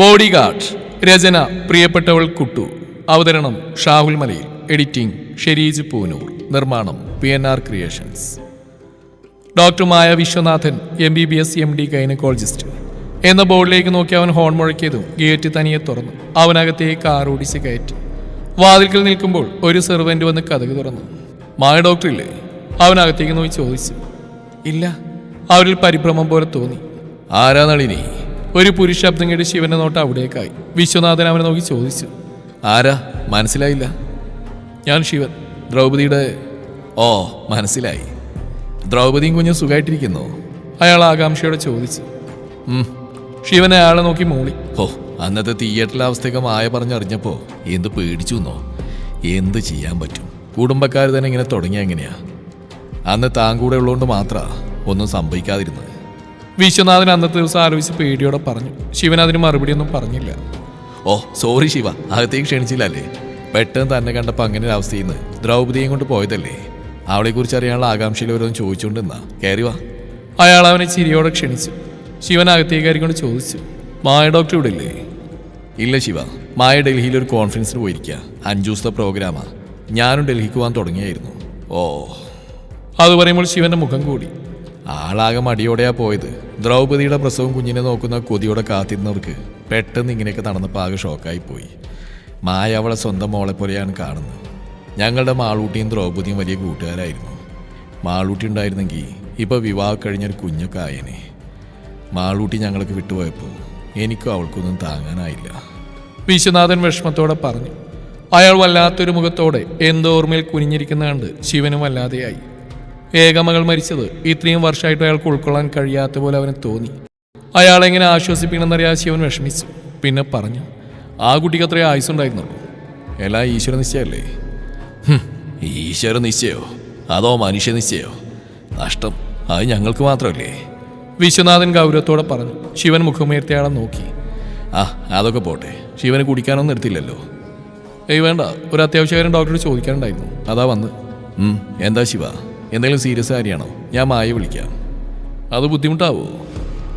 Body guard രചന പ്രിയപ്പെട്ടവൾ കുട്ടു. അവതരണം ഷാഹുൽ മലയിൽ. എഡിറ്റിംഗ് ഷെരീജ് പൂനൂർ. നിർമ്മാണം P N R creations. Doctor Maya Viswanathan M B B S M D gynaecologist. എന്ന ബോർഡിലേക്ക് നോക്കി അവൻ ഹോൺ മുഴക്കിയതും ഗേറ്റ് തനിയെ തുറന്നു. അവനകത്തെ കാർ ഓടിച്ച് കയറ്റി വാതിൽക്കൽ നിൽക്കുമ്പോൾ ഒരു സെർവന്റ് വന്ന് കഥക് തുറന്നു. മായ ഡോക്ടർ ഇല്ലേ? അവനകത്തേക്ക് നോക്കി ചോദിച്ചു. ഇല്ല. അവരിൽ പരിഭ്രമം പോലെ തോന്നി. ആരാ നളിനി? ഒരു പുരുഷ ശബ്ദം കേട്ട് ശിവന്റെ നോട്ട് അവിടേക്കായി. വിശ്വനാഥൻ അവനെ നോക്കി ചോദിച്ചു. ആരാ? മനസ്സിലായില്ല. ഞാൻ ശിവൻ. ദ്രൗപതിയുടെ ഓ മനസ്സിലായി. ദ്രൗപതിയും കുഞ്ഞും സുഖമായിട്ടിരിക്കുന്നു അയാൾ ആകാംക്ഷയോടെ ചോദിച്ചു. ശിവനെ ശിവൻ അയാളെ നോക്കി മൂളി. ഓ അന്നത്തെ തിയേറ്ററിലെ അവസ്ഥയൊക്കെ മായ പറഞ്ഞറിഞ്ഞപ്പോ എന്ത് പേടിച്ചു എന്നോ എന്ത് ചെയ്യാൻ പറ്റും? കുടുംബക്കാർ തന്നെ ഇങ്ങനെ തുടങ്ങിയ എങ്ങനെയാ? അന്ന് താൻ കൂടെ ഉള്ളതുകൊണ്ട് മാത്ര ഒന്നും സംഭവിക്കാതിരുന്നത്. വിശ്വനാഥൻ അന്നത്തെ ദിവസം ആലോചിച്ച് പേടിയോടെ പറഞ്ഞു. ശിവൻ അതിന് മറുപടിയൊന്നും പറഞ്ഞില്ല. Oh sorry Shiva. അകത്തേക്ക് ക്ഷണിച്ചില്ലല്ലേ? പെട്ടെന്ന് തന്നെ കണ്ടപ്പോൾ അങ്ങനെ ഒരു അവസ്ഥയിൽ നിന്ന് ദ്രൗപദിയും കൊണ്ട് പോയതല്ലേ? അവളെ കുറിച്ച് അറിയാനുള്ള ആകാംക്ഷയിൽ ഓരോന്ന് ചോദിച്ചുകൊണ്ട് നിന്നാ കയറി വാ. അയാൾ അവനെ ചിരിയോടെ ക്ഷണിച്ചു. ശിവൻ അകത്തേക്ക് കയറിക്കൊണ്ട് ചോദിച്ചു മായ ഡോക്ടർ ഇവിടെ ഇല്ലേ ഇല്ല ശിവ. മായ ഡൽഹിയിൽ ഒരു കോൺഫറൻസിന് പോയിരിക്കുക അഞ്ചു ദിവസത്തെ പ്രോഗ്രാമാണ് ഞാനും ഡൽഹിക്ക് പോകാൻ തുടങ്ങിയായിരുന്നു. ഓ. അത് പറയുമ്പോൾ ശിവന്റെ മുഖം കൂടി. ആളാകെ മടിയോടെയാ പോയത്. ദ്രൗപദിയുടെ പ്രസവം കുഞ്ഞിനെ നോക്കുന്ന കൊതിയോടെ കാത്തിരുന്നവർക്ക് പെട്ടെന്ന് ഇങ്ങനെയൊക്കെ നടന്നപ്പോൾ ആകെ ഷോക്കായി പോയി. മായ അവളെ സ്വന്തം മോളെ പോലെയാണ് കാണുന്നത്. ഞങ്ങളുടെ മാളൂട്ടിയും ദ്രൗപദിയും വലിയ കൂട്ടുകാരായിരുന്നു. മാളൂട്ടി ഉണ്ടായിരുന്നെങ്കിൽ ഇപ്പോൾ വിവാഹം കഴിഞ്ഞൊരു കുഞ്ഞൊക്കെ ആയനെ. മാളൂട്ടി ഞങ്ങൾക്ക് വിട്ടുപോയപ്പോൾ എനിക്കും അവൾക്കൊന്നും താങ്ങാനായില്ല. വിശ്വനാഥൻ വിഷമത്തോടെ പറഞ്ഞു. അയാൾ വല്ലാത്തൊരു മുഖത്തോടെ എന്തോർമ്മയിൽ കുനിഞ്ഞിരിക്കുന്ന കണ്ട് ശിവനും വല്ലാതെയായി. ഏകമകൾ മരിച്ചത്. ഇത്രയും വർഷമായിട്ട് അയാൾക്ക് ഉൾക്കൊള്ളാൻ കഴിയാത്ത പോലെ അവന് തോന്നി. അയാളെ എങ്ങനെ ആശ്വസിപ്പിക്കണമെന്നറിയാതെ ശിവൻ വിഷമിച്ചു. പിന്നെ പറഞ്ഞു ആ കുട്ടിക്ക് അത്രയും ആയുസുണ്ടായിരുന്നുള്ളൂ എല്ലാം ഈശ്വര നിശ്ചയല്ലേ ഈശ്വര നിശ്ചയോ അതോ മനുഷ്യ നിശ്ചയോ നഷ്ടം. അത് ഞങ്ങൾക്ക് മാത്രമല്ലേ? വിശ്വനാഥൻ ഗൗരവത്തോടെ പറഞ്ഞു. ശിവൻ മുഖമുയർത്തിയാളെ നോക്കി. ആ അതൊക്കെ പോട്ടെ. ശിവന് കുടിക്കാനൊന്നും എടുത്തില്ലല്ലോ ഏയ് വേണ്ട. ഒരു അത്യാവശ്യകാരൻ ഡോക്ടറോട് ചോദിക്കാനുണ്ടായിരുന്നു. അതാ വന്ന്. എന്താ ശിവ? എന്തെങ്കിലും സീരിയസ് കാര്യമാണോ? ഞാൻ മായ വിളിക്കാം. അത് ബുദ്ധിമുട്ടാവോ?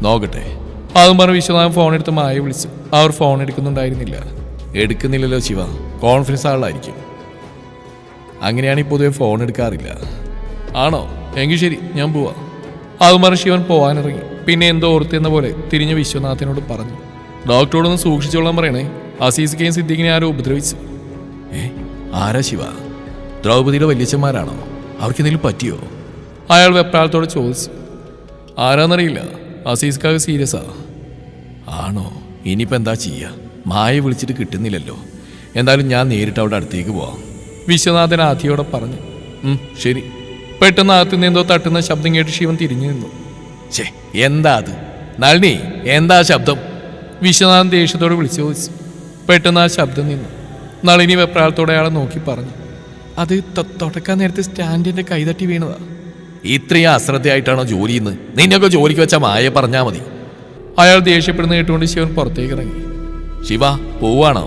നോക്കട്ടെ. അതും പറഞ്ഞ് വിശ്വനാഥൻ ഫോൺ എടുത്ത് മായ വിളിച്ചു. അവർ ഫോൺ എടുക്കുന്നുണ്ടായിരുന്നില്ല. എടുക്കുന്നില്ലല്ലോ ശിവ. കോൺഫിഡൻസ് ആളായിരിക്കും. അങ്ങനെയാണെങ്കിൽ പൊതുവെ ഫോൺ എടുക്കാറില്ല. ആണോ? എങ്കിൽ ശരി ഞാൻ പോവാ. അതും പറഞ്ഞ് ശിവൻ പോവാനിറങ്ങി. പിന്നെ എന്തോ ഓർത്തെന്ന പോലെ തിരിഞ്ഞ് വിശ്വനാഥനോട് പറഞ്ഞു. ഡോക്ടറോടൊന്ന് സൂക്ഷിച്ചോളാൻ പറയണേ. അസീസിക്കെയും സിദ്ദിഖിനെ ആരോ ഉപദ്രവിച്ചു. ഏ? ആരാ ശിവ? ദ്രൗപദിയുടെ വല്യച്ഛന്മാരാണോ? അവർക്ക് എന്തെങ്കിലും പറ്റിയോ? അയാൾ വെപ്രാളത്തോടെ ചോദിച്ചു. ആരാന്നറിയില്ല. അസീസ്ക്കാവ് സീരിയസാ. ആണോ? ഇനിയിപ്പോൾ എന്താ ചെയ്യുക മായ വിളിച്ചിട്ട് കിട്ടുന്നില്ലല്ലോ. എന്തായാലും ഞാൻ നേരിട്ട് അവിടെ അടുത്തേക്ക് പോവാം. വിശ്വനാഥൻ ആദ്യയോടെ പറഞ്ഞു. ശരി. പെട്ടെന്ന് അകത്തു നിന്നെന്തോ തട്ടുന്ന ശബ്ദം കേട്ട് ശിവൻ തിരിഞ്ഞു നിന്നു. ഛേ എന്താ അത്? നളിനി എന്താ ശബ്ദം? വിശ്വനാഥൻ ദേഷ്യത്തോടെ വിളിച്ചു ചോദിച്ചു. പെട്ടെന്ന് ആ ശബ്ദം നിന്നു. നളിനി വെപ്രാളത്തോടെ അയാളെ നോക്കി പറഞ്ഞു. അത് തുടക്കാൻ നേരത്തെ സ്റ്റാൻഡിന്റെ കൈതട്ടി വീണതാ. ഇത്രയും അശ്രദ്ധയായിട്ടാണോ ജോലി ചെയ്യുന്നത് നിന്നൊക്കെ ജോലിക്ക് വെച്ച മായ പറഞ്ഞാ മതി. അയാൾ ദേഷ്യപ്പെടുന്ന കേട്ടുകൊണ്ട് ശിവൻ പുറത്തേക്ക് ഇറങ്ങി ശിവ പോവാണോ?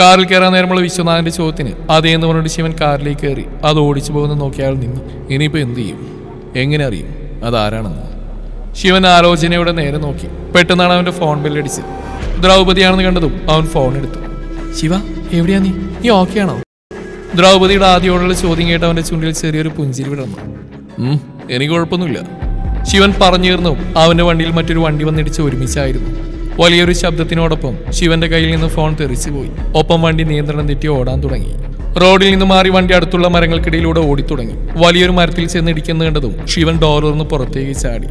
കാറിൽ കയറാൻ നേരമുള്ള വിശ്വനാഥന്റെ ചോദ്യത്തിന് അതേന്ന് പറഞ്ഞിട്ട് ശിവൻ കാറിലേക്ക് കയറി. അത് ഓടിച്ചു പോകുന്ന നോക്കി അയാൾ നിന്നു ഇനിയിപ്പോ എന്ത് ചെയ്യും? എങ്ങനെ അറിയും? അതാരാണെന്ന്. ശിവൻ ആലോചനയോടെ നേരെ നോക്കി. പെട്ടെന്നാണ് അവന്റെ ഫോൺ ബില്ലടിച്ച് ദ്രൗപതിയാണെന്ന് കണ്ടതും അവൻ ഫോൺ എടുത്തു. ശിവ എവിടെയാ നീ? നീ ഓക്കെയാണോ? ദ്രൗപതിയുടെ ആദ്യോടുള്ള ചോദ്യം കേട്ട് അവന്റെ ചുണ്ടിൽ ചെറിയൊരു പുഞ്ചിരി വിടർന്നു. എനിക്ക് കുഴപ്പമൊന്നുമില്ല. ശിവൻ പറഞ്ഞിരുന്നു അവന്റെ വണ്ടിയിൽ മറ്റൊരു വണ്ടി വന്നിടിച്ച് ഒരുമിച്ചായിരുന്നു. വലിയൊരു ശബ്ദത്തിനോടൊപ്പം ശിവന്റെ കയ്യിൽ നിന്ന് ഫോൺ തെറിച്ചു പോയി. ഒപ്പം വണ്ടി നിയന്ത്രണം തെറ്റി ഓടാൻ തുടങ്ങി. റോഡിൽ നിന്ന് മാറി വണ്ടി അടുത്തുള്ള മരങ്ങൾക്കിടയിലൂടെ ഓടിത്തുടങ്ങി. വലിയൊരു മരത്തിൽ ചെന്ന് ഇടിക്കുന്ന കണ്ടതും ശിവൻ ഡോറുന്ന് പുറത്തേക്ക് ചാടി.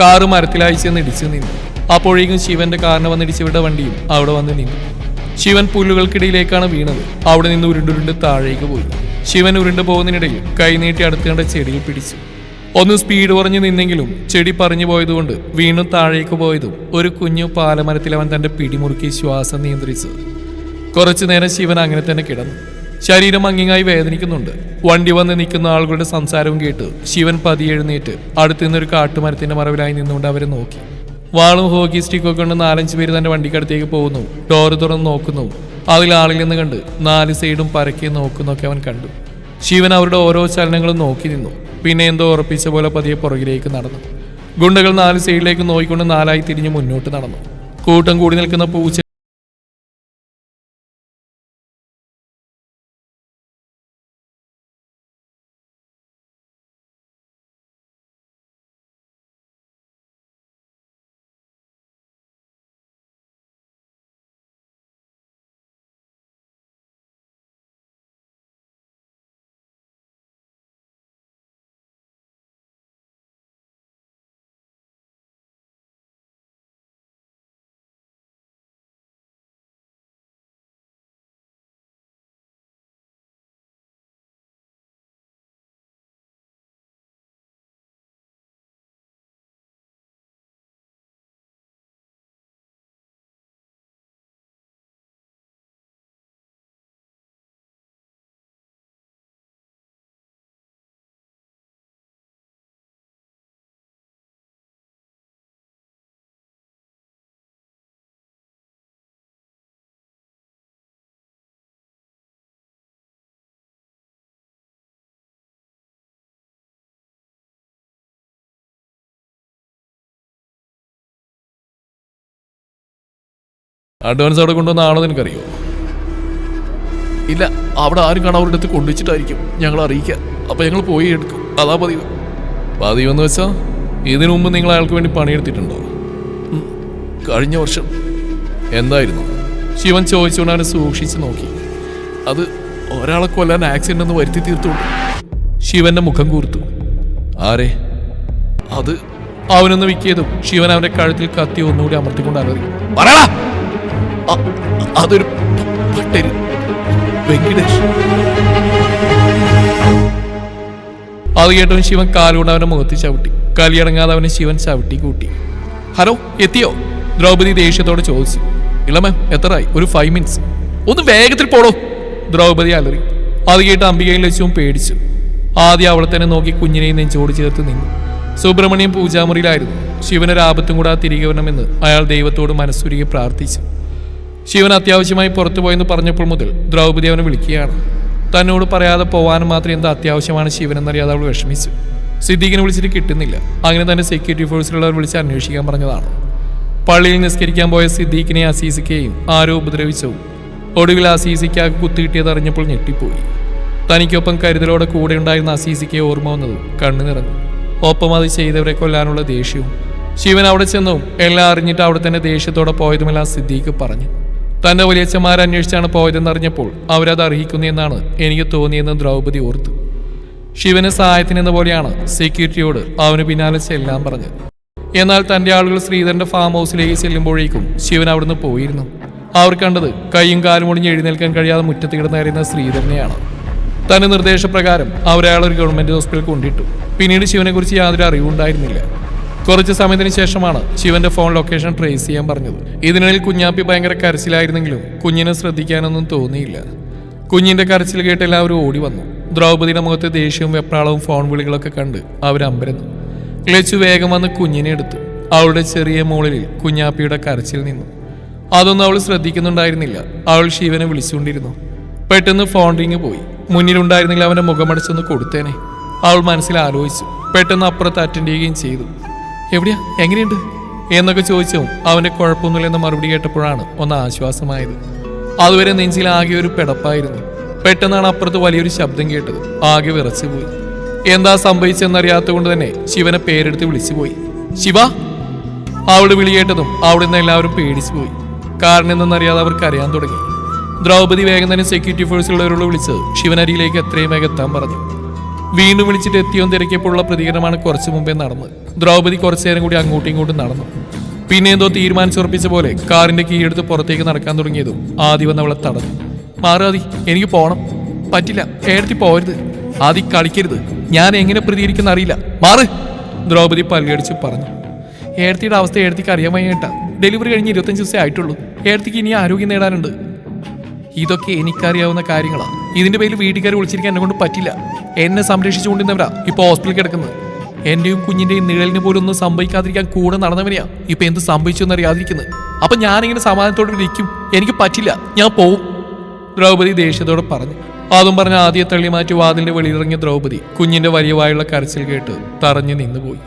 കാറ് മരത്തിലായി ചെന്ന് ഇടിച്ചു നിന്നു. അപ്പോഴേക്കും ശിവന്റെ കാറിന് വന്നിടിച്ചവരുടെ വണ്ടിയും അവിടെ വന്ന് നിന്നു. ശിവൻ പുല്ലുകൾക്കിടയിലേക്കാണ് വീണത്. അവിടെ നിന്ന് ഉരുണ്ടുരുണ്ട് താഴേക്ക് പോയി. ശിവൻ ഉരുണ്ടു പോകുന്നതിനിടയിൽ കൈനീട്ടി അടുത്ത് കണ്ട ചെടിയിൽ പിടിച്ചു. ഒന്ന് സ്പീഡ് കുറഞ്ഞു നിന്നെങ്കിലും ചെടി പറഞ്ഞു പോയതുകൊണ്ട് വീണ്ടും താഴേക്ക് പോയതും ഒരു കുഞ്ഞു പാലമരത്തിൽ അവൻ തന്റെ പിടിമുറുക്കി ശ്വാസം നിയന്ത്രിച്ചു. കുറച്ചു നേരം ശിവൻ അങ്ങനെ തന്നെ കിടന്നു. ശരീരം അങ്ങിങ്ങായി വേദനിക്കുന്നുണ്ട്. വണ്ടി വന്ന് നിൽക്കുന്ന ആളുകളുടെ സംസാരവും കേട്ട് ശിവൻ പതിയെഴുന്നേറ്റ് അടുത്തുനിന്നൊരു അടുത്ത് കാട്ടുമരത്തിന്റെ മറവിലായി നിന്നുകൊണ്ട് അവരെ നോക്കി. വാളും ഹോക്കി സ്റ്റിക്കൊക്കെ കൊണ്ട് നാലഞ്ച് പേര് തന്റെ വണ്ടിക്കടുത്തേക്ക് പോകുന്നു. ഡോറ് തുറന്ന് നോക്കുന്നു. അതിൽ ആളില്ലെന്ന് കണ്ട് നാല് സൈഡും പരക്കി നോക്കുന്നൊക്കെ അവൻ കണ്ടു. ശിവൻ അവരുടെ ഓരോ ചലനങ്ങളും നോക്കി നിന്നു. പിന്നെ എന്തോ ഉറപ്പിച്ച പോലെ പതിയെ പുറകിലേക്ക് നടന്നു. ഗുണ്ടകൾ നാല് സൈഡിലേക്ക് നോക്കിക്കൊണ്ട് നാലായി തിരിഞ്ഞ് മുന്നോട്ട് നടന്നു. കൂട്ടം കൂടി നിൽക്കുന്ന പൂച്ച അഡ്വാൻസ് അവിടെ കൊണ്ടുവന്ന ആണോ നിനക്കറിയോ ഇല്ല അവിടെ ആരും കാണാൻ അവരുടെ അടുത്ത് കൊണ്ടുവച്ചിട്ടായിരിക്കും ഞങ്ങൾ അറിയിക്കുക. അപ്പം ഞങ്ങൾ പോയി എടുക്കും. അതാ പതിവ്. പതിവ് എന്ന് വെച്ചാൽ ഇതിനു മുമ്പ് നിങ്ങൾ അയാൾക്ക് വേണ്ടി പണിയെടുത്തിട്ടുണ്ടോ? കഴിഞ്ഞ വർഷം. എന്തായിരുന്നു? ശിവൻ ചോദിച്ചുകൊണ്ട് അവനെ സൂക്ഷിച്ച് നോക്കി. അത് ഒരാളെ കൊല്ലാൻ ആക്സിഡന്റ് ഒന്ന് വരുത്തി തീർത്തുകൊണ്ട്. ശിവന്റെ മുഖം കൂർത്തു. ആരെ? അത് അവനൊന്ന് വിക്കിയതും ശിവൻ അവന്റെ കഴുത്തിൽ കത്തി ഒന്നുകൂടി അമർത്തിക്കൊണ്ട് അലറി. പറയടാ! അതൊരു പട്ടരി വെങ്കിടേഷ്. അത് കേട്ടവൻ ശിവൻ കാലുകൊണ്ട് അവന്റെ മുഖത്ത് ചവിട്ടി. കലിയടങ്ങാതെ അവനെ ശിവൻ ചവിട്ടി കൂട്ടി. ഹലോ എത്തിയോ? ദ്രൗപദി ദേഷ്യത്തോടെ ചോദിച്ചു. ഇല്ല മാം എത്രയായി? ഒരു ഫൈവ് മിനിറ്റ്സ് ഒന്ന് വേഗത്തിൽ പോടോ. ദ്രൗപദി അലറി. അത് കേട്ട് അംബികയിൽ വെച്ചും പേടിച്ചു. ആദ്യം അവളെ തന്നെ നോക്കി കുഞ്ഞിനെയും നെഞ്ചോട് ചേർത്ത് നിന്നു. സുബ്രഹ്മണ്യം പൂജാമുറിയിലായിരുന്നു. ശിവനൊരാപത്തും കൂടാതെ തിരികെ വരണമെന്ന് അയാൾ ദൈവത്തോട് മനസ്സുരുകി പ്രാർത്ഥിച്ചു. ശിവൻ അത്യാവശ്യമായി പുറത്തു പോയെന്ന് പറഞ്ഞപ്പോൾ മുതൽ ദ്രൗപദി അവനെ വിളിക്കുകയാണ്. തന്നോട് പറയാതെ പോവാനും മാത്രം എന്താ അത്യാവശ്യമാണ് ശിവൻ എന്നറിയാതെ അവൾ വിഷമിച്ചു. സിദ്ദീഖിനെ വിളിച്ചിട്ട് കിട്ടുന്നില്ല. അങ്ങനെ തന്നെ സെക്യൂരിറ്റി ഫോഴ്സിലുള്ളവർ വിളിച്ച് അന്വേഷിക്കാൻ പറഞ്ഞതാണ്. പള്ളിയിൽ നിസ്കരിക്കാൻ പോയ സിദ്ദീഖിനെ അസീസിക്കുകയും ആരോ ഉപദ്രവിച്ചു ഒടുവിൽ അസീസിക്കാക്ക് കുത്തിക്കിട്ടിയത് അറിഞ്ഞപ്പോൾ ഞെട്ടിപ്പോയി. തനിക്കൊപ്പം കരുതലോടെ കൂടെ ഉണ്ടായിരുന്ന അസീസിക്ക് ഓർമ്മ വന്നത് കണ്ണു നിറഞ്ഞു. ഒപ്പം അത് ചെയ്തവരെ കൊല്ലാനുള്ള ദേഷ്യവും ശിവൻ അവിടെ ചെന്നും. എല്ലാം അറിഞ്ഞിട്ട് അവിടെ തന്നെ ദേഷ്യത്തോടെ പോയതുമെല്ലാം സിദ്ദീഖ് പറഞ്ഞു. തന്റെ വലിയച്ഛന്മാർ അന്വേഷിച്ചാണ് പോയതെന്ന് അറിഞ്ഞപ്പോൾ അവരത് അർഹിക്കുന്നു എന്നാണ് എനിക്ക് തോന്നിയെന്ന് ദ്രൗപദി ഓർത്തു. ശിവന് സഹായത്തിനെന്ന പോലെയാണ് സെക്യൂരിറ്റിയോട് അവന് പിന്നാലെ ചെല്ലാൻ പറഞ്ഞത്. എന്നാൽ തന്റെ ആളുകൾ ശ്രീധരന്റെ ഫാം ഹൗസിലേക്ക് ചെല്ലുമ്പോഴേക്കും ശിവൻ അവിടുന്ന് പോയിരുന്നു. അവർ കണ്ടത് കൈയും കാലും ഒടിഞ്ഞ് എഴുന്നേൽക്കാൻ കഴിയാതെ മുറ്റത്ത് കിടന്നായിരുന്ന ശ്രീധരനെയാണ്. തന്റെ നിർദ്ദേശപ്രകാരം അവരയാൾ ഒരു ഗവൺമെന്റ് ഹോസ്പിറ്റലിൽ കൊണ്ടിട്ടു. പിന്നീട് ശിവനെക്കുറിച്ച് യാതൊരു അറിവുണ്ടായിരുന്നില്ല കുറച്ച് സമയത്തിന് ശേഷമാണ് ശിവന്റെ ഫോൺ ലൊക്കേഷൻ ട്രേസ് ചെയ്യാൻ പറഞ്ഞത്. ഇതിനിടയിൽ കുഞ്ഞാപ്പി ഭയങ്കര കരച്ചിലായിരുന്നെങ്കിലും കുഞ്ഞിനെ ശ്രദ്ധിക്കാനൊന്നും തോന്നിയില്ല. കുഞ്ഞിന്റെ കരച്ചിൽ കേട്ട് എല്ലാവരും ഓടി വന്നു. ദ്രൗപദിയുടെ മുഖത്ത് ദേഷ്യവും വെപ്രാളവും ഫോൺ വിളികളൊക്കെ കണ്ട് അവരമ്പരന്നു ലച്ചു വേഗം വന്ന് കുഞ്ഞിനെ എടുത്തു. അവളുടെ ചെറിയ മുകളിൽ കുഞ്ഞാപ്പിയുടെ കരച്ചിൽ നിന്നു. അതൊന്നും അവൾ ശ്രദ്ധിക്കുന്നുണ്ടായിരുന്നില്ല. അവൾ ശിവനെ വിളിച്ചുകൊണ്ടിരുന്നു. പെട്ടെന്ന് ഫോൺ റിങ് പോയി. മുന്നിലുണ്ടായിരുന്നെങ്കിൽ അവന്റെ മുഖമടച്ചൊന്ന് കൊടുത്തേനെ. അവൾ മനസ്സിൽ ആലോചിച്ചു. പെട്ടെന്ന് അപ്പുറത്ത് അറ്റൻഡ് ചെയ്യുകയും ചെയ്തു. എവിടെയാ? എങ്ങനെയുണ്ട്? എന്നൊക്കെ ചോദിച്ചു അവന്റെ കുഴപ്പമൊന്നുമില്ലെന്ന് മറുപടി കേട്ടപ്പോഴാണ് ഒന്ന് ആശ്വാസമായത്. അതുവരെ നെഞ്ചിൽ ആകെ ഒരു പിടപ്പായിരുന്നു. പെട്ടെന്നാണ് അപ്പുറത്ത് വലിയൊരു ശബ്ദം കേട്ടത്. ആകെ വിറച്ചുപോയി. എന്താ സംഭവിച്ചെന്നറിയാത്ത കൊണ്ട് തന്നെ ശിവനെ പേരെടുത്ത് വിളിച്ചുപോയി. ശിവ? അവളുടെ വിളി കേട്ടതും അവിടെ നിന്ന് എല്ലാവരും പേടിച്ചു പോയി കാരണം എന്തെന്നറിയാതെ അവർക്ക് അറിയാൻ തുടങ്ങി. ദ്രൗപദി വേഗം തന്നെ സെക്യൂരിറ്റി ഫോഴ്സിലുള്ളവരോട് വിളിച്ച് ശിവനരിയിലേക്ക് എത്രയും വേഗം എത്താൻ പറഞ്ഞു. വീണ്ടും വിളിച്ചിട്ട് എത്തിയോ തിരക്കിയപ്പോഴുള്ള പ്രതികരണമാണ് കുറച്ചു മുമ്പേ നടന്നത്. ദ്രൗപദി കുറച്ചു നേരം കൂടി അങ്ങോട്ടും ഇങ്ങോട്ടും നടന്നു. പിന്നെ എന്തോ തീരുമാനിച്ചുറപ്പിച്ച പോലെ കാറിന്റെ കീഴെടുത്ത് പുറത്തേക്ക് നടക്കാൻ തുടങ്ങിയതും ആദ്യം വന്ന് അവളെ തടഞ്ഞു മാറാതി എനിക്ക് പോണം. പറ്റില്ല ഏടത്തി പോരുത്. ആദി കളിക്കരുത്. ഞാൻ എങ്ങനെ പ്രതികരിക്കുന്ന അറിയില്ല. മാറ്. ദ്രൗപദി പല്ലടിച്ച് പറഞ്ഞു. ഏടത്തിയുടെ അവസ്ഥ ഏടത്തിക്ക് അറിയാൻ വയ്യേട്ടാ ഡെലിവറി കഴിഞ്ഞ് ഇരുപത്തഞ്ച് ദിവസമേ ആയിട്ടുള്ളൂ. ഏടത്തിക്ക് ഇനി ആരോഗ്യം നേടാനുണ്ട്. ഇതൊക്കെ എനിക്കറിയാവുന്ന കാര്യങ്ങളാണ് ഇതിന്റെ പേരിൽ വീട്ടുകാർ വിളിച്ചിരിക്കാൻ എന്നെ കൊണ്ട് പറ്റില്ല. എന്നെ സംരക്ഷിച്ചുകൊണ്ടിരുന്നവരാ ഇപ്പൊ ഹോസ്പിറ്റലിൽ കിടക്കുന്നത്. എന്റെയും കുഞ്ഞിന്റെയും നിഴലിന് പോലും ഒന്നും സംഭവിക്കാതിരിക്കാൻ കൂടെ നടന്നവനെയാ ഇപ്പൊ എന്ത് സംഭവിച്ചു എന്നറിയാതിരിക്കുന്നത്. അപ്പൊ ഞാനിങ്ങനെ സമാധാനത്തോടെ ഇരിക്കും. എനിക്ക് പറ്റില്ല. ഞാൻ പോവും. ദ്രൗപദി ദേഷ്യത്തോടെ പറഞ്ഞു. അതും പറഞ്ഞ ആദ്യ തള്ളി മാറ്റി വാതിലിന്റെ വെളിയിറങ്ങിയ ദ്രൗപദി കുഞ്ഞിന്റെ വലിയ വായുള്ള കരച്ചിൽ കേട്ട് തറഞ്ഞു നിന്നുപോയി.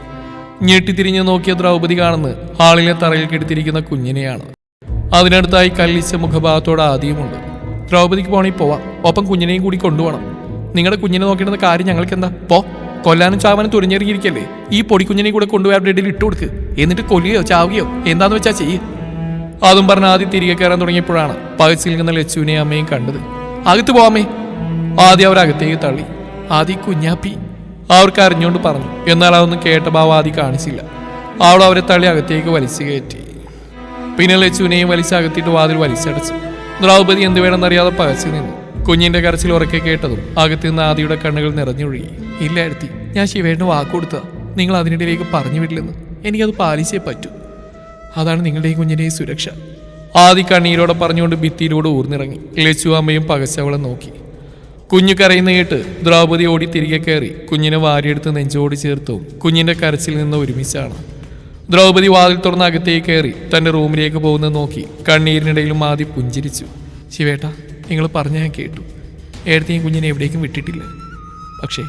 ഞെട്ടിത്തിരിഞ്ഞ് നോക്കിയ ദ്രൗപദി കാണുന്നത് ഹാളിലെ തറയിൽ കെടുത്തിരിക്കുന്ന കുഞ്ഞിനെയാണ്. അതിനടുത്തായി കല്ലിച്ച മുഖഭാഗത്തോടെ ആദ്യമുണ്ട്. ദ്രൗപദിക്ക് പോണേ പോവാം. ഒപ്പം കുഞ്ഞിനെയും കൂടി കൊണ്ടുപോകണം. നിങ്ങളുടെ കുഞ്ഞിനെ നോക്കേണ്ടുന്ന കാര്യം ഞങ്ങൾക്ക് എന്താ പോ. കൊല്ലാനും ചാവാനും തുരഞ്ഞെറിയിരിക്കല്ലേ ഈ പൊടിക്കുഞ്ഞിനെ കൂടെ കൊണ്ടുപോയി അവരുടെ ഇടയിൽ ഇട്ട് കൊടുക്ക്. എന്നിട്ട് കൊല്ലുകയോ ചാവുകയോ. എന്താന്ന് വെച്ചാ ചെയ്യ്. അതും പറഞ്ഞ് ആദ്യം തിരികെ കയറാൻ തുടങ്ങിയപ്പോഴാണ് പകച്ചിൽ നിന്ന ലച്ചുവിനെ അമ്മയും കണ്ടത്. അകത്ത് പോവാമേ ആദ്യം അവർ അകത്തേക്ക് തള്ളി. ആദ്യ കുഞ്ഞാപ്പി. അവർക്ക് അറിഞ്ഞുകൊണ്ട് പറഞ്ഞു. എന്നാൽ അതൊന്നും കേട്ട ഭാവം ആദ്യം കാണിച്ചില്ല. അവൾ അവരെ തള്ളി അകത്തേക്ക് വലിച്ചു കയറ്റി. പിന്നെ ലച്ചുവിനെയും വലിച്ച് വാതിൽ വലിച്ചടച്ചു. ദ്രൗപതി എന്ത് വേണമെന്നറിയാതെ പകച്ചു നിന്നു. കുഞ്ഞിന്റെ കരച്ചിൽ ഉറക്കെ കേട്ടതും അകത്തുനിന്ന് ആദിയുടെ കണ്ണുകൾ നിറഞ്ഞൊഴുകി. ഇല്ല അടുത്തി ഞാൻ ശിവേട്ടന് വാക്കുകൊടുത്ത നിങ്ങൾ അതിനിടയിലേക്ക് പറഞ്ഞു വിടില്ലെന്ന് എനിക്കത് പാലിച്ചേ പറ്റൂ. അതാണ് നിങ്ങളുടെയും കുഞ്ഞിന്റെയും സുരക്ഷ. ആദി കണ്ണീരോടെ പറഞ്ഞുകൊണ്ട് ഭിത്തിയിലൂടെ ഊർന്നിറങ്ങി. ലച്ചു അമ്മയും പകച്ചവളെ നോക്കി. കുഞ്ഞു കരയുന്ന കേട്ട് ദ്രൗപദി ഓടി തിരികെ കയറി കുഞ്ഞിനെ വാരിയെടുത്ത് നെഞ്ചോട് ചേർത്തും കുഞ്ഞിന്റെ കരച്ചിൽ നിന്ന് ഒരുമിച്ചാണ്. ദ്രൗപദി വാതിൽ തുറന്ന് അകത്തേക്ക് കയറി തന്റെ റൂമിലേക്ക് പോകുന്നത് നോക്കി കണ്ണീരിനിടയിലും ആദി പുഞ്ചിരിച്ചു. ശിവേട്ട നിങ്ങൾ പറഞ്ഞ ഞാൻ കേട്ടു. ഏടത്തെയും കുഞ്ഞിനെ എവിടേക്കും വിട്ടിട്ടില്ല. പക്ഷേ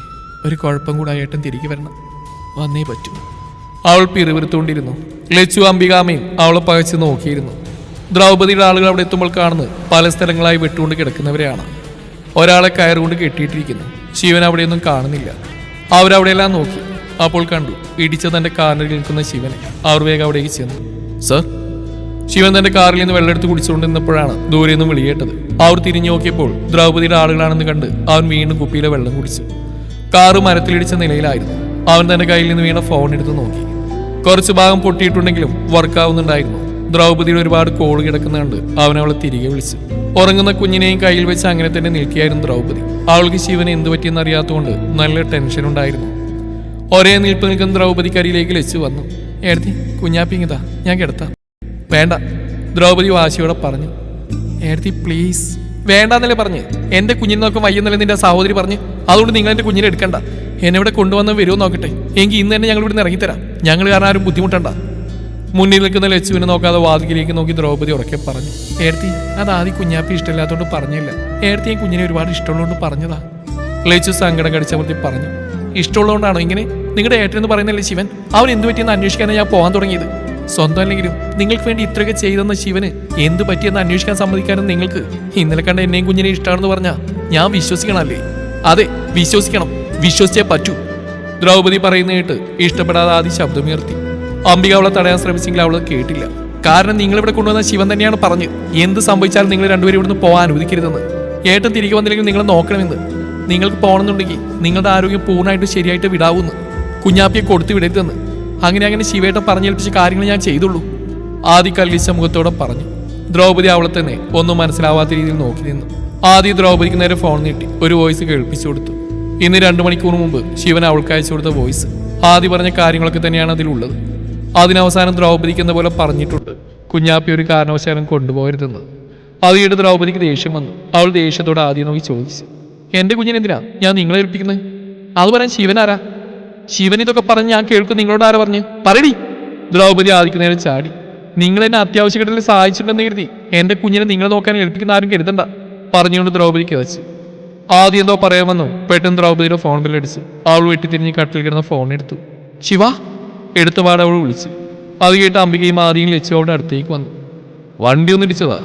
ഒരു കുഴപ്പം കൂടെ ഏട്ടൻ തിരികെ വരണം. വന്നേ പറ്റൂ. അവൾ പിറുവിറുത്തുകൊണ്ടിരുന്നു ലച്ചു അംബികാമയും അവളെ പകച്ച് നോക്കിയിരുന്നു. ദ്രൗപതിയുടെ ആളുകൾ അവിടെ എത്തുമ്പോൾ കാണുന്നത് പല സ്ഥലങ്ങളായി വെട്ടുകൊണ്ട് കിടക്കുന്നവരെയാണ്. ഒരാളെ കയറുകൊണ്ട് കെട്ടിയിട്ടിരിക്കുന്നു. ശിവൻ അവിടെയൊന്നും കാണുന്നില്ല. അവരവിടെയെല്ലാം നോക്കി. അപ്പോൾ കണ്ടു ഇടിച്ച തന്റെ കാറിൽ നിൽക്കുന്ന ശിവനെ. അവർ വേഗം അവിടേക്ക് ചെന്നു. സർ ശിവൻ തന്റെ കാറിൽ നിന്ന് വെള്ളമെടുത്ത് കുടിച്ചുകൊണ്ട് നിന്നപ്പോഴാണ് ദൂരെ നിന്ന് വിളിയേട്ടത് അവർ തിരിഞ്ഞു നോക്കിയപ്പോൾ ദ്രൗപതിയുടെ ആളുകളാണെന്ന് കണ്ട് അവൻ വീണ്ടും കുപ്പിയിലെ വെള്ളം കുടിച്ചു. കാറ് മരത്തിലിടിച്ച നിലയിലായിരുന്നു. അവൻ തന്റെ കയ്യിൽ നിന്ന് വീണ ഫോൺ എടുത്ത് നോക്കി. കുറച്ച് ഭാഗം പൊട്ടിയിട്ടുണ്ടെങ്കിലും വർക്കാവുന്നുണ്ടായിരുന്നു ദ്രൗപതിയുടെ ഒരുപാട് കോൾ കിടക്കുന്ന കണ്ട് അവൻ അവളെ തിരികെ വിളിച്ചു. ഉറങ്ങുന്ന കുഞ്ഞിനെയും കയ്യിൽ വെച്ച് അങ്ങനെ തന്നെ നിൽക്കുകയായിരുന്നു ദ്രൗപതി അവൾക്ക് ശിവനെ എന്ത് പറ്റിയെന്ന് അറിയാത്തതുകൊണ്ട് നല്ല ടെൻഷൻ ഉണ്ടായിരുന്നു. ഒരേ നിൽപ്പ് നിൽക്കുന്ന ദ്രൗപതി കരിയിലേക്ക് ലച്ചു വന്നു. എഴുതി കുഞ്ഞാപ്പിങ്ങിതാ ഞാൻ കിടത്താം. വേണ്ട. ദ്രൗപദി വാശിയോടെ പറഞ്ഞു നേരത്തെ പ്ലീസ് വേണ്ടെന്നല്ലേ പറഞ്ഞ്. എന്റെ കുഞ്ഞിനെ നോക്കാൻ വയ്യെന്നല്ലേ നിന്റെ സഹോദരി പറഞ്ഞ്. അതുകൊണ്ട് നിങ്ങൾ എന്റെ കുഞ്ഞിനെ എടുക്കണ്ട. എന്നെ ഇവിടെ കൊണ്ടുവന്ന് വരുമോ നോക്കട്ടെ. എങ്കിൽ ഇന്ന് തന്നെ ഞങ്ങൾ ഇവിടെ ഇറങ്ങിത്തരാം. ഞങ്ങൾ കാരണം ആരും ബുദ്ധിമുട്ടണ്ട. മുന്നിൽ നിൽക്കുന്ന ലച്ചുവിനെ നോക്കാതെ വാതിലേക്ക് നോക്കി ദ്രൗപദി ഉറക്കെ പറഞ്ഞു ഏർത്തി അത് ആദ്യം കുഞ്ഞാപ്പി ഇഷ്ടമില്ലാത്തതുകൊണ്ട് പറഞ്ഞില്ല. ഏർത്തി ഞാൻ കുഞ്ഞിനെ ഒരുപാട് ഇഷ്ടമുള്ളതുകൊണ്ട് പറഞ്ഞതാ. ലച്ചു സങ്കടം കടിച്ചമർത്തി പറഞ്ഞു ഇഷ്ടമുള്ളതുകൊണ്ടാണോ ഇങ്ങനെ? നിങ്ങളുടെ ഏട്ടൻ എന്ന് പറയുന്നല്ലേ ശിവൻ? അവൻ എന്ത് പറ്റിയെന്ന് അന്വേഷിക്കാനാണ് ഞാൻ പോകാൻ തുടങ്ങിയത്. സ്വന്തം അല്ലെങ്കിലും നിങ്ങൾക്ക് വേണ്ടി ഇത്രയൊക്കെ ചെയ്തെന്ന ശിവന് എന്ത് പറ്റിയെന്ന് അന്വേഷിക്കാൻ സമ്മതിക്കാനും നിങ്ങൾക്ക് ഇന്നലെ കണ്ട എന്നെയും കുഞ്ഞിനെ ഇഷ്ടമാണെന്ന് പറഞ്ഞാൽ ഞാൻ വിശ്വസിക്കണമല്ലേ? അതെ വിശ്വസിക്കണം. വിശ്വസിച്ചേ പറ്റൂ. ദ്രൗപദി പറയുന്ന കേട്ട് ഇഷ്ടപ്പെടാതെ ആദ്യം ശബ്ദമുയർത്തി. അംബിക അവളെ തടയാൻ ശ്രമിച്ചെങ്കിൽ അവൾ കേട്ടില്ല. കാരണം നിങ്ങൾ ഇവിടെ കൊണ്ടുവന്ന ശിവൻ തന്നെയാണ് പറഞ്ഞ് എന്ത് സംഭവിച്ചാലും നിങ്ങൾ രണ്ടുപേരും ഇവിടുന്ന് പോകാൻ അനുവദിക്കരുതെന്ന്. ഏട്ടൻ തിരികെ വന്നില്ലെങ്കിൽ നിങ്ങൾ നോക്കണമെന്ന്. നിങ്ങൾക്ക് പോകണമെന്നുണ്ടെങ്കിൽ നിങ്ങളുടെ ആരോഗ്യം പൂർണമായിട്ട് ശരിയായിട്ട് വിടാവൂന്ന് കുഞ്ഞാപ്പിയെ കൊടുത്തു വിടരുതെന്ന്. അങ്ങനെ അങ്ങനെ ശിവേട്ടൻ പറഞ്ഞേൽപ്പിച്ച കാര്യങ്ങൾ ഞാൻ ചെയ്തുള്ളൂ. ആദി കല്ലിച്ച മുഖത്തോടെ പറഞ്ഞു. ദ്രൗപദി അവളെ തന്നെ ഒന്നും മനസ്സിലാവാത്ത രീതിയിൽ നോക്കി നിന്നു. ആദ്യ ദ്രൗപദിക്ക് നേരെ ഫോൺ നീട്ടി. ഒരു വോയിസ് കേൾപ്പിച്ചു കൊടുത്തു. ഇന്ന് രണ്ടു മണിക്കൂർ മുമ്പ് ശിവൻ അവൾക്ക് അയച്ചു കൊടുത്ത വോയിസ് ആദ്യ പറഞ്ഞ കാര്യങ്ങളൊക്കെ തന്നെയാണ് അതിലുള്ളത്. അതിനവസാനം ദ്രൗപദിക്ക് എന്ന പോലെ പറഞ്ഞിട്ടുണ്ട്. കുഞ്ഞാപ്പി ഒരു കാരണവശാലും കൊണ്ടുപോകരുതെന്ന്. അതിയുടെ ദ്രൗപദിക്ക് ദേഷ്യം വന്നു. അവൾ ദേഷ്യത്തോടെ ആദ്യം നോക്കി ചോദിച്ചു. എന്റെ കുഞ്ഞിനെന്തിനാ? ഞാൻ നിങ്ങളെ ഏൽപ്പിക്കുന്നത് അത് പറയാൻ ശിവനാരാ ശിവൻ ഇതൊക്കെ പറഞ്ഞ് ഞാൻ കേൾക്കും. നിങ്ങളോട് ആരാ പറഞ്ഞു? പറയടി. ദ്രൗപദി ആദിക്കുന്നതിന് ചാടി. നിങ്ങൾ എന്നെ അത്യാവശ്യഘട്ടത്തിൽ സഹായിച്ചിട്ടുണ്ടെന്ന് കരുതി. എന്റെ കുഞ്ഞിനെ നിങ്ങൾ നോക്കാൻ ഏൽപ്പിക്കുന്ന ആരും കരുതണ്ട. പറഞ്ഞുകൊണ്ട് ദ്രൗപദി കിതച്ചു. ആദ്യം എന്തോ പറയാൻ വന്നു. പെട്ടെന്ന് ദ്രൗപദിയുടെ ഫോൺ ബില്ലടിച്ചു അവൾ വെട്ടി തിരിഞ്ഞ് കട്ടിൽ കിടന്ന ഫോൺ എടുത്തു. ശിവ എടുത്ത പാടെ അവൾ വിളിച്ചു. അത് കേട്ട് അംബികയും ആദ്യം ലച്ചു അവളുടെ അടുത്തേക്ക് വന്നു. വണ്ടി ഒന്ന് ഇടിച്ചതാ.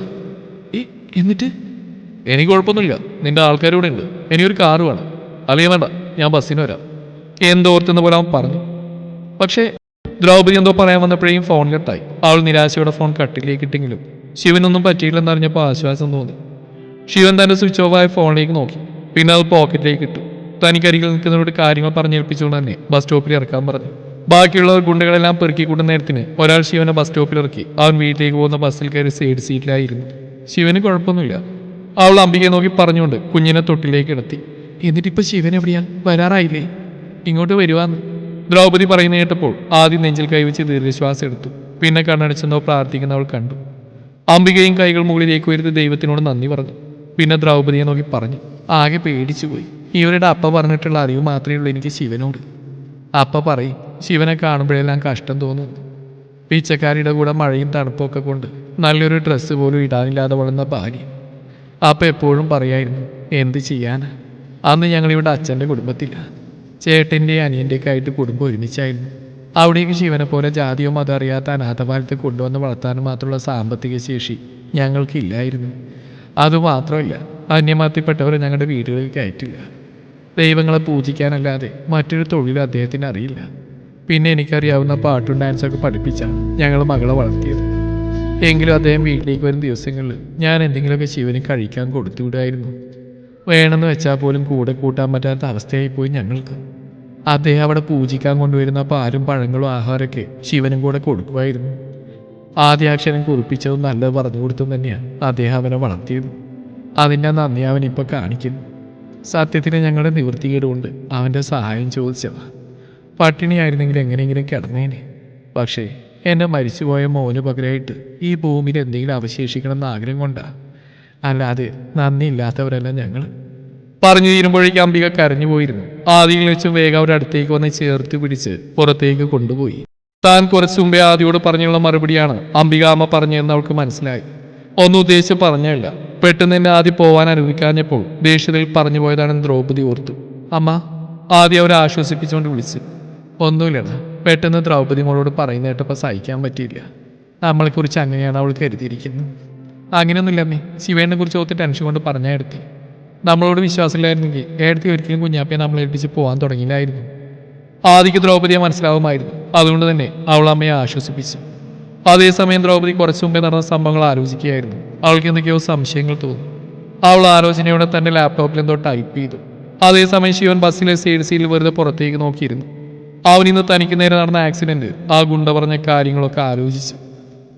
എന്നിട്ട്? എനിക്ക് കുഴപ്പമൊന്നുമില്ല. നിന്റെ ആൾക്കാരൂടെ ഉണ്ട്. എനിക്കൊരു കാറ് വേണം. അല്ലെങ്കിൽ വേണ്ട. ഞാൻ ബസ്സിന് വരാം. എന്തോർത്തെന്ന പോലെ അവൻ പറഞ്ഞു. പക്ഷേ ദ്രൗപദി എന്തോ പറയാൻ വന്നപ്പോഴേയും ഫോൺ കട്ടായി അവൾ നിരാശയോടെ ഫോൺ കട്ടിലേക്ക് ഇട്ടെങ്കിലും ശിവനൊന്നും പറ്റിയില്ലെന്ന് അറിഞ്ഞപ്പോൾ ആശ്വാസം തോന്നി. ശിവൻ തന്റെ സ്വിച്ച് ഓഫ് ആയ ഫോണിലേക്ക് നോക്കി. പിന്നെ അത് പോക്കറ്റിലേക്ക് ഇട്ടു. തനിക്കരികിൽ നിൽക്കുന്നവരോട് കാര്യങ്ങൾ പറഞ്ഞേൽപ്പിച്ചുകൊണ്ട് തന്നെ ബസ് സ്റ്റോപ്പിൽ ഇറക്കാൻ പറഞ്ഞു. ബാക്കിയുള്ളവർ ഗുണ്ടകളെല്ലാം പെറുക്കി കൂട്ടുന്ന നേരത്തിന് ഒരാൾ ശിവനെ ബസ് സ്റ്റോപ്പിൽ ഇറക്കി. അവൻ വീട്ടിലേക്ക് പോകുന്ന ബസ്സിൽ കയറി സൈഡ് സീറ്റിലായിരുന്നു ശിവന് കുഴപ്പമൊന്നുമില്ല. അവൾ അംബികയെ നോക്കി പറഞ്ഞുകൊണ്ട് കുഞ്ഞിനെ തൊട്ടിലേക്ക് കിടത്തി എന്നിട്ടിപ്പോൾ ശിവൻ എവിടെയാ? വരാറായില്ലേ? ഇങ്ങോട്ട് വരുവാന്ന്. ദ്രൗപദി പറയുന്ന കേട്ടപ്പോൾ ആദ്യം നെഞ്ചിൽ കൈവച്ച് ദീർഘശ്വാസം എടുത്തു. പിന്നെ കണ്ണടച്ചെന്നോ പ്രാർത്ഥിക്കുന്നവൾ കണ്ടു. അംബികയും കൈകൾ മുകളിലേക്ക് ഉയർത്തി ദൈവത്തിനോട് നന്ദി പറഞ്ഞു. പിന്നെ ദ്രൗപദിയെ നോക്കി പറഞ്ഞു ആകെ പേടിച്ചു പോയി. ഇവരുടെ അപ്പ പറഞ്ഞിട്ടുള്ള അറിവ് മാത്രമേ ഉള്ളൂ എനിക്ക് ശിവനോട്. അപ്പ പറയും ശിവനെ കാണുമ്പോഴെല്ലാം കഷ്ടം തോന്നുന്നു. പിച്ചക്കാരിയുടെ കൂടെ മഴയും തണുപ്പൊക്കെ കൊണ്ട് നല്ലൊരു ഡ്രസ്സ് പോലും ഇടാനില്ലാതെ വളർന്ന ഭാര്യ അപ്പം എപ്പോഴും പറയായിരുന്നു എന്ത് ചെയ്യാനാ? അന്ന് ഞങ്ങളിവിടെ അച്ഛന്റെ കുടുംബത്തില്ല ചേട്ടന്റെ അനിയന്റെയൊക്കെ ആയിട്ട് കുടുംബം ഒരുമിച്ചായിരുന്നു. അവിടേക്ക് ശിവനെ പോലെ ജാതിയോ മതം അറിയാത്ത അനാഥപാലത്തെ കൊണ്ടുവന്ന് വളർത്താനും മാത്രമുള്ള സാമ്പത്തിക ശേഷി ഞങ്ങൾക്കില്ലായിരുന്നു. അതുമാത്രമല്ല അന്യമതത്തിൽപ്പെട്ടവരെ ഞങ്ങളുടെ വീടുകളിൽ കയറ്റില്ല. ദൈവങ്ങളെ പൂജിക്കാനല്ലാതെ മറ്റൊരു തൊഴിൽ അദ്ദേഹത്തിന് അറിയില്ല. പിന്നെ എനിക്കറിയാവുന്ന പാട്ടും ഡാൻസൊക്കെ പഠിപ്പിച്ചാണ് ഞങ്ങൾ മകളെ വളർത്തിയത്. എങ്കിലും അദ്ദേഹം വീട്ടിലേക്ക് വരുന്ന ദിവസങ്ങളിൽ ഞാൻ എന്തെങ്കിലുമൊക്കെ ശിവന് കഴിക്കാൻ കൊടുത്തുവിടായിരുന്നു. വേണമെന്ന് വെച്ചാൽ പോലും കൂടെ കൂട്ടാൻ പറ്റാത്ത അവസ്ഥയായിപ്പോയി ഞങ്ങൾക്ക്. അദ്ദേഹം അവിടെ പൂജിക്കാൻ കൊണ്ടുവരുന്ന പാലും പഴങ്ങളും ആഹാരമൊക്കെ ശിവനും കൂടെ കൊടുക്കുമായിരുന്നു. ആദ്യാക്ഷരം കുറിപ്പിച്ചതും നല്ലത് പറഞ്ഞു കൊടുത്തും തന്നെയാണ് അദ്ദേഹം അവനെ വളർത്തിയത്. അതിന്റെ നന്ദി അവൻ ഇപ്പോൾ കാണിക്കുന്നു. സത്യത്തിന് ഞങ്ങളുടെ നിവൃത്തികേടുകൊണ്ട് അവന്റെ സഹായം ചോദിച്ചവ പട്ടിണിയായിരുന്നെങ്കിൽ എങ്ങനെയെങ്കിലും കിടന്നേനെ. പക്ഷേ എന്നെ മരിച്ചുപോയ മോന് പകരമായിട്ട് ഈ ഭൂമിയിൽ എന്തെങ്കിലും അവശേഷിക്കണം എന്ന് ആഗ്രഹം കൊണ്ടാ അല്ലാതെ നന്ദിയില്ലാത്തവരല്ല ഞങ്ങൾ പറഞ്ഞു തീരുമ്പോഴേക്കും അംബിക കരഞ്ഞു പോയിരുന്നു. ആദ്യം വെച്ചും വേഗം അവരുടെ അടുത്തേക്ക് വന്ന് ചേർത്ത് പിടിച്ച് പുറത്തേക്ക് കൊണ്ടുപോയി. താൻ കുറച്ചു മുമ്പേ ആദ്യോട് പറഞ്ഞുള്ള മറുപടിയാണ് അംബിക അമ്മ പറഞ്ഞതെന്ന് അവൾക്ക് മനസ്സിലായി. ഒന്നും ഉദ്ദേശിച്ച് പറഞ്ഞല്ല പെട്ടെന്ന് എന്നെ ആദ്യം പോവാൻ അനുവദിക്കാഞ്ഞപ്പോൾ ദേഷ്യത്തിൽ പറഞ്ഞു പോയതാണെന്ന് ദ്രൗപദി ഓർത്തു. അമ്മ ആദ്യം അവരെ ആശ്വസിപ്പിച്ചുകൊണ്ട് വിളിച്ചു. ഒന്നുമില്ലടാ പെട്ടെന്ന് ദ്രൗപദി മോളോട് പറയുന്ന കേട്ടപ്പോൾ സഹിക്കാൻ പറ്റിയില്ല. നമ്മളെക്കുറിച്ച് അങ്ങനെയാണ് അവൾ കരുതിയിരിക്കുന്നത്. അങ്ങനെയൊന്നുമില്ല അമ്മേ. ശിവേനെ കുറിച്ച് ഓർത്ത് ടെൻഷൻ കൊണ്ട് പറഞ്ഞ എടുത്തി. നമ്മളോട് വിശ്വാസമില്ലായിരുന്നെങ്കിൽ ഏടത്തി ഒരിക്കലും കുഞ്ഞാപ്പയെ നമ്മൾ ഏൽപ്പിച്ച് പോകാൻ തുടങ്ങിയില്ലായിരുന്നു. ആദിക്ക് ദ്രൗപതിയെ മനസ്സിലാവുമായിരുന്നു. അതുകൊണ്ട് തന്നെ അവൾ അമ്മയെ ആശ്വസിപ്പിച്ചു. അതേസമയം ദ്രൗപദി കുറച്ചു മുമ്പേ നടന്ന സംഭവങ്ങൾ ആലോചിക്കുകയായിരുന്നു. അവൾക്ക് എന്തൊക്കെയോ സംശയങ്ങൾ തോന്നി. അവൾ ആലോചനയോടെ തന്റെ ലാപ്ടോപ്പിൽ എന്തോ ടൈപ്പ് ചെയ്തു. അതേസമയം ശിവൻ ബസ്സിലെ സൈഡ് സീൽ വെറുതെ പുറത്തേക്ക് നോക്കിയിരുന്നു. അവൻ ഇന്ന് തനിക്ക് നേരെ നടന്ന ആക്സിഡന്റ് ആ ഗുണ്ട പറഞ്ഞ കാര്യങ്ങളൊക്കെ ആലോചിച്ചു.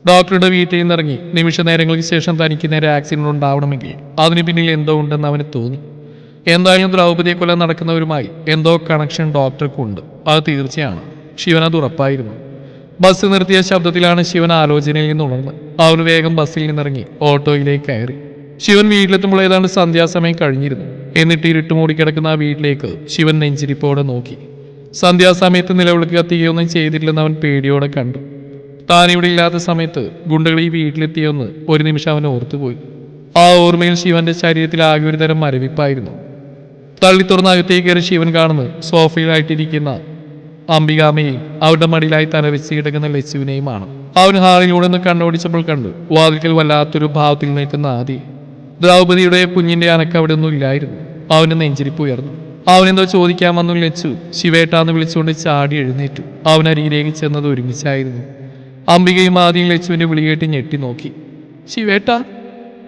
ഡോക്ടറുടെ വീട്ടിൽ നിന്നിറങ്ങി നിമിഷ നേരങ്ങൾക്ക് ശേഷം തനിക്ക് നേരെ ആക്സിഡന്റ് ഉണ്ടാവണമെങ്കിൽ അതിന് പിന്നിൽ എന്തോ ഉണ്ടെന്ന് അവന് തോന്നി. എന്തായാലും ദ്രൗപതിയെ കൊല്ലം നടക്കുന്നവരുമായി എന്തോ കണക്ഷൻ ഡോക്ടർക്കുണ്ട് അത് തീർച്ചയാണ്. ശിവൻ അത് ഉറപ്പായിരുന്നു. ബസ് നിർത്തിയ ശബ്ദത്തിലാണ് ശിവൻ ആലോചനയിൽ നിന്ന് ഉണർന്ന്. അവർ വേഗം ബസ്സിൽ നിന്നിറങ്ങി ഓട്ടോയിലേക്ക് കയറി. ശിവൻ വീട്ടിലെത്തുമ്പോൾ ഏതാണ്ട് സന്ധ്യാസമയം കഴിഞ്ഞിരുന്നു. എന്നിട്ട് ഇരുട്ട് മൂടിക്കിടക്കുന്ന ആ വീട്ടിലേക്ക് ശിവൻ നെഞ്ചിരിപ്പോടെ നോക്കി. സന്ധ്യാസമയത്ത് നിലവിളക്ക് കത്തിക്കുകയൊന്നും ചെയ്തിട്ടില്ലെന്ന് അവൻ പേടിയോടെ കണ്ടു. താൻ ഇവിടെ ഇല്ലാത്ത സമയത്ത് ഗുണ്ടകൾ ഈ വീട്ടിലെത്തിയെന്ന് ഒരു നിമിഷം അവൻ ഓർത്തുപോയി. ആ ഓർമ്മയിൽ ശിവന്റെ ശരീരത്തിൽ ആകെ ഒരു തരം മരവിപ്പായിരുന്നു. തള്ളി തുറന്ന അകത്തേക്ക് കയറി ശിവൻ കാണുന്ന സോഫയിലായിട്ടിരിക്കുന്ന അംബികാമയെയും അവരുടെ മടിയിലായി തലവെച്ച് കിടക്കുന്ന ലച്ചുവിനെയുമാണ്. അവൻ ഹാളിലൂടെ ഒന്ന് കണ്ണോടിച്ചപ്പോൾ കണ്ടു വാതിൽക്കൽ വല്ലാത്തൊരു ഭാവത്തിൽ നിൽക്കുന്ന ആദി. ദ്രൗപതിയുടെ കുഞ്ഞിന്റെ അനക്ക് അവിടെ ഒന്നും ഇല്ലായിരുന്നു. അവന് നെഞ്ചിരിപ്പ് ഉയർന്നു. അവനെന്തോ ചോദിക്കാൻ വന്നു ലച്ചു. ശിവേട്ടാന്ന് വിളിച്ചുകൊണ്ട് ചാടി എഴുന്നേറ്റു. അവൻ അരികിലേക്ക് ചെന്നത് ഒരുമിച്ചായിരുന്നു. അംബികയും ആദ്യം ലച്ചുവിന്റെ വിളികേട്ട് ഞെട്ടി നോക്കി. ശിവേട്ടാ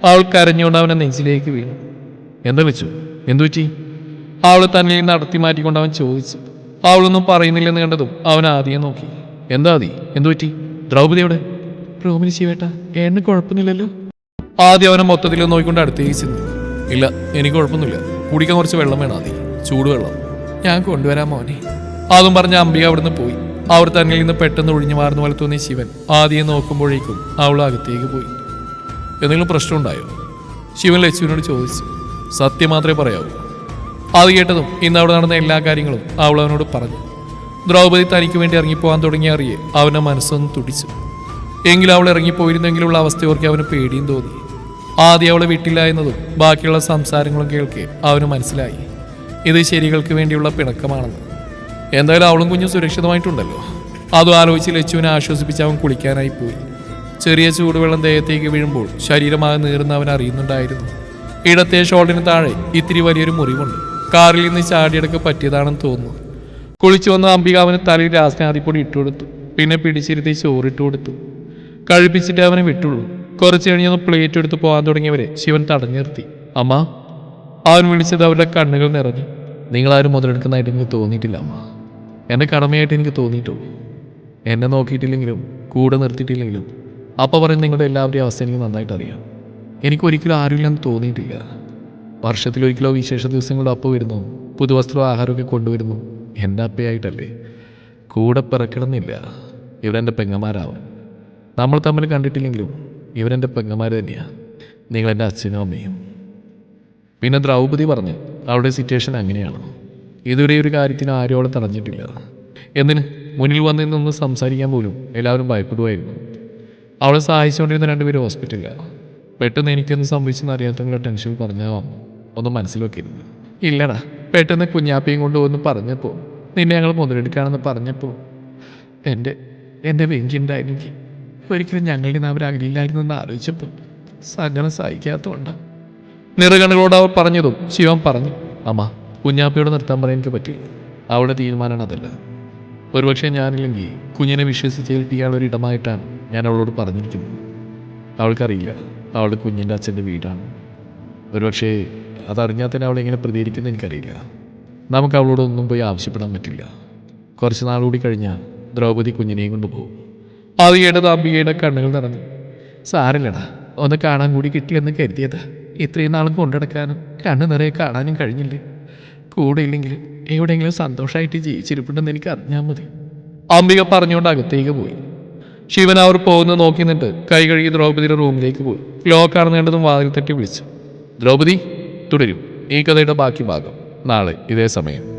അവൾ കരഞ്ഞുകൊണ്ട് അവനെ നെഞ്ചിലേക്ക് വീണു. എന്താ വെച്ചു എന്തു പറ്റി? അവൾ തന്നെ നടത്തി മാറ്റിക്കൊണ്ട് അവൻ ചോദിച്ചു. അവളൊന്നും പറയുന്നില്ലെന്ന് കണ്ടതും അവൻ ആദ്യം നോക്കി. എന്താ ആദി? എന്തു പറ്റി? ദ്രൗപദിയോടെ റൂമിന് ശിവേട്ട ഏണ്ണ കുഴപ്പമൊന്നുമില്ലല്ലോ. ആദ്യം അവനെ മൊത്തത്തിൽ നോക്കിക്കൊണ്ട് അടുത്തേക്ക് ചെന്നു. ഇല്ല എനിക്ക് കുഴപ്പമൊന്നുമില്ല. കുടിക്കാൻ കുറച്ച് വെള്ളം വേണം ആദി. ചൂടുവെള്ളം. ഞാൻ കൊണ്ടുവരാമോ മോനെ. അതും പറഞ്ഞ അംബിക അവിടുന്ന് പോയി. അവർ തന്നിൽ നിന്ന് പെട്ടെന്ന് ഒഴിഞ്ഞു മാറുന്ന പോലെ തോന്നിയ ശിവൻ ആദ്യം നോക്കുമ്പോഴേക്കും അവൾ അകത്തേക്ക് പോയി. എന്തെങ്കിലും പ്രശ്നമുണ്ടായോ ശിവൻ ലക്ഷ്മിനോട് ചോദിച്ചു. സത്യം മാത്രമേ പറയാവൂ. അത് കേട്ടതും ഇന്ന് അവിടെ നടന്ന എല്ലാ കാര്യങ്ങളും അവൾ അവനോട് പറഞ്ഞു. ദ്രൗപദി തനിക്ക് വേണ്ടി ഇറങ്ങിപ്പോകാൻ തുടങ്ങിയ അറിയെ അവന്റെ മനസ്സൊന്ന് തുടിച്ചു. എങ്കിലും അവൾ ഇറങ്ങിപ്പോയിരുന്നെങ്കിലുള്ള അവസ്ഥ ഓർക്കി അവന് പേടിയും തോന്നി. ആദ്യം അവളെ വിട്ടില്ല എന്നതും ബാക്കിയുള്ള സംസാരങ്ങളും കേൾക്കെ അവന് മനസ്സിലായി. ഇത് ശരികൾക്ക് വേണ്ടിയുള്ള പിണക്കമാണെന്ന്. എന്തായാലും അവളും കുഞ്ഞും സുരക്ഷിതമായിട്ടുണ്ടല്ലോ. അതും ആലോചിച്ച് ലച്ചുവിനെ ആശ്വസിപ്പിച്ച് അവൻ കുളിക്കാനായി പോയി. ചെറിയ ചൂടുവെള്ളം ദേഹത്തേക്ക് വീഴുമ്പോൾ ശരീരമാകെ നീറുന്ന അവൻ അറിയുന്നുണ്ടായിരുന്നു. ഇടത്തെ ഷോൾഡിന് താഴെ ഇത്തിരി വലിയൊരു മുറിവുണ്ട്. കാറിൽ നിന്ന് ചാടിയെടുക്ക പറ്റിയതാണെന്ന് തോന്നുന്നു. കുളിച്ചു വന്ന അംബിക അവന് തലയിൽ രാസനാദിപ്പൊടി ഇട്ടുകൊടുത്തു പിന്നെ പിടിച്ചിരുത്തി ചോറിട്ട് കൊടുത്തു. കഴിപ്പിച്ചിട്ട് അവനെ വിട്ടുള്ളൂ. കുറച്ച് കഴിഞ്ഞൊന്ന് പ്ലേറ്റ് എടുത്ത് പോകാൻ തുടങ്ങിയവരെ ശിവൻ തടഞ്ഞു നിർത്തി അമ്മ അവൻ വിളിച്ചത് അവരുടെ കണ്ണുകൾ നിറഞ്ഞു. നിങ്ങളാരും മുതലെടുക്കുന്നതായിട്ട് എനിക്ക് തോന്നിയിട്ടില്ല അമ്മ. എന്റെ കടമയായിട്ട് എനിക്ക് തോന്നിയിട്ടുള്ളൂ എന്നെ നോക്കിയിട്ടില്ലെങ്കിലും കൂടെ നിർത്തിയിട്ടില്ലെങ്കിലും. അപ്പോൾ പറയുന്ന നിങ്ങളുടെ എല്ലാവരുടെയും അവസ്ഥ എനിക്ക് നന്നായിട്ട് അറിയാം. എനിക്കൊരിക്കലും ആരുമില്ലെന്ന് തോന്നിയിട്ടില്ല. വർഷത്തിലൊരിക്കലോ വിശേഷ ദിവസങ്ങളോ അപ്പ വരുന്നു പുതുവസ്ത്രവും ആഹാരമൊക്കെ കൊണ്ടുവരുന്നു. എന്റെ അപ്പയായിട്ടല്ലേ? കൂടെ പിറക്കണമെന്നില്ല. ഇവരെന്റെ പെങ്ങന്മാരാവും. നമ്മൾ തമ്മിൽ കണ്ടിട്ടില്ലെങ്കിലും ഇവരെന്റെ പെങ്ങന്മാർ തന്നെയാണ് നിങ്ങളെന്റെ അച്ഛനും അമ്മയും. പിന്നെ ദ്രൗപദി പറഞ്ഞു അവളുടെ സിറ്റുവേഷൻ അങ്ങനെയാണ്. ഇതുവരെ ഒരു കാര്യത്തിന് ആരോളം തടഞ്ഞിട്ടില്ല. എന്തിന്? മുന്നിൽ വന്നിൽ നിന്ന് സംസാരിക്കാൻ പോലും എല്ലാവരും ഭയപ്പെടുമായിരുന്നു അവളെ സഹായിച്ചുകൊണ്ടിരുന്ന രണ്ടുപേരും ഹോസ്പിറ്റലിലാണ് പെട്ടെന്ന് എനിക്കൊന്ന് സംഭവിച്ചെന്ന് അറിയാത്തവരുടെ ടെൻഷൻ പറഞ്ഞാൽ ഒന്നും മനസ്സിൽ വെക്കരുത് ഇല്ലടാ പെട്ടെന്ന് കുഞ്ഞാപ്പയും കൊണ്ട് ഒന്ന് പറഞ്ഞപ്പോൾ നിന്നെ ഞങ്ങൾ മുതലെടുക്കുകയാണെന്ന് പറഞ്ഞപ്പോൾ എന്റെ എന്റെ വെങ്കിണ്ടായിരുന്നെങ്കിൽ ഒരിക്കലും ഞങ്ങളുടെ അവരകലില്ലായിരുന്നു എന്ന് ആലോചിച്ചപ്പോൾ സങ്കടം സഹിക്കാത്തതുകൊണ്ടാണ് നിറകണ്ണുകളോട് അവർ പറഞ്ഞതും ശിവൻ പറഞ്ഞു അമ്മ കുഞ്ഞാപ്പയോട് നിർത്താൻ പറയാൻ എനിക്ക് പറ്റി അവളുടെ തീരുമാനമാണ് അതല്ല. ഒരുപക്ഷെ ഞാനില്ലെങ്കിൽ കുഞ്ഞിനെ വിശ്വസിച്ച് ഇയാളൊരു ഇടമായിട്ടാണ് ഞാൻ അവളോട് പറഞ്ഞിരിക്കുന്നത്. അവൾക്കറിയില്ല അവൾ കുഞ്ഞിന്റെ അച്ഛന്റെ വീടാണ്. ഒരുപക്ഷെ അതറിഞ്ഞാൽ തന്നെ അവൾ എങ്ങനെ പ്രതികരിക്കുന്നത് എനിക്കറിയില്ല. നമുക്ക് അവളോടൊന്നും പോയി ആവശ്യപ്പെടാൻ പറ്റില്ല. കുറച്ച് നാളുകൂടി കഴിഞ്ഞാൽ ദ്രൗപദി കുഞ്ഞിനെയും കൊണ്ടുപോകും അത് കേട്ടത് അമ്പികയുടെ കണ്ണുകൾ നിറഞ്ഞു. സാരല്ലടാ ഒന്ന് കാണാൻ കൂടി കിട്ടിയെന്ന് കരുതിയത് ഇത്രയും നാളും കൊണ്ടുനടക്കാനും കണ്ണു നിറയെ കാണാനും കഴിഞ്ഞില്ലേ? കൂടെ ഇല്ലെങ്കിൽ എവിടെയെങ്കിലും സന്തോഷമായിട്ട് ജീവിച്ചിരിപ്പുണ്ടെന്ന് എനിക്ക് അറിഞ്ഞാൽ മതി. അംബിക പറഞ്ഞുകൊണ്ട് അകത്തേക്ക് പോയി. ശിവൻ അവർ പോകുന്ന നോക്കി നിന്നിട്ട് കൈ കഴുകി ദ്രൗപതിയുടെ റൂമിലേക്ക് പോയി. ലോക്ക് അറിഞ്ഞേണ്ടതും വാതിൽ തട്ടി വിളിച്ചു. ദ്രൗപതി തുടരും. ഈ കഥയുടെ ബാക്കി ഭാഗം നാളെ ഇതേ സമയം.